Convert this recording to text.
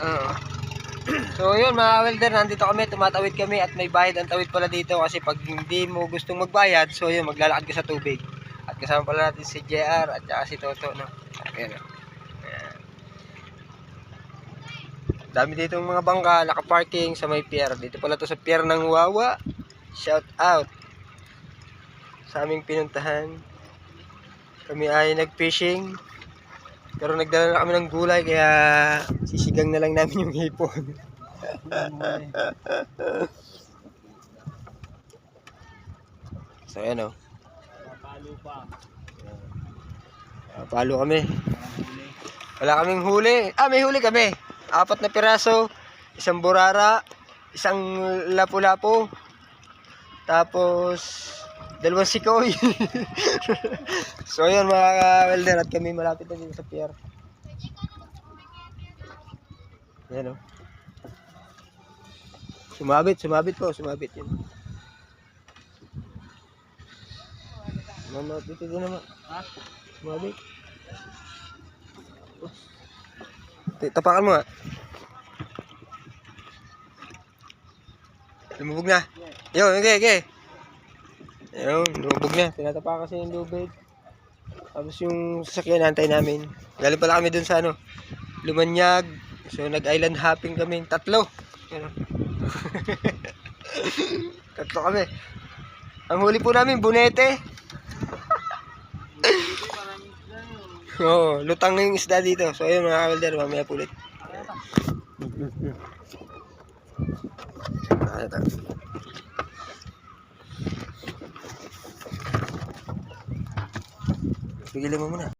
Oo. so yun mga welder, nandito kami, tumatawid kami at may bayad ang tawid pala dito kasi pag hindi mo gustong magbayad, so yun, maglalakad ka sa tubig. At kasama pala natin si JR at saka si Toto, no? Ayan, oh. Ayan. Dami dito mga bangka, nakaparking sa may pier. Dito pala to sa pier ng Wawa. Shout out sa aming pinuntahan. Kami ay nag-fishing. Pero nagdala na kami ng gulay kaya sisigang na lang namin yung hipon. so ayan o. Palo pa. Palo kami. Wala kaming huli. Ah, may huli kami. Apat na piraso. Isang burara. Isang lapu-lapu. Tapos, dalawang sikoy. so, yun mga ka-welder. At kami malapit na dito sa pier. Ayan o. Sumabit, sumabit po. Sumabit yun. Mama, dito din naman. Ha? Sumabit. Tapakan mo nga. Lumubog na. Yun, okay, okay. Yun, lumubog na. Tinatapakan kasi yung lubid. Tapos yung sasakyan nantay namin. Galing pala kami dun sa ano, Lumanyag. So nag-island hopping kami. Tatlo. Oh. Tatlo kami. Ang huli po namin, bunete. Oo, lutang na yung isda dito. So ayun mga welder, mamaya po ulit. Ito. Pigilan mo muna.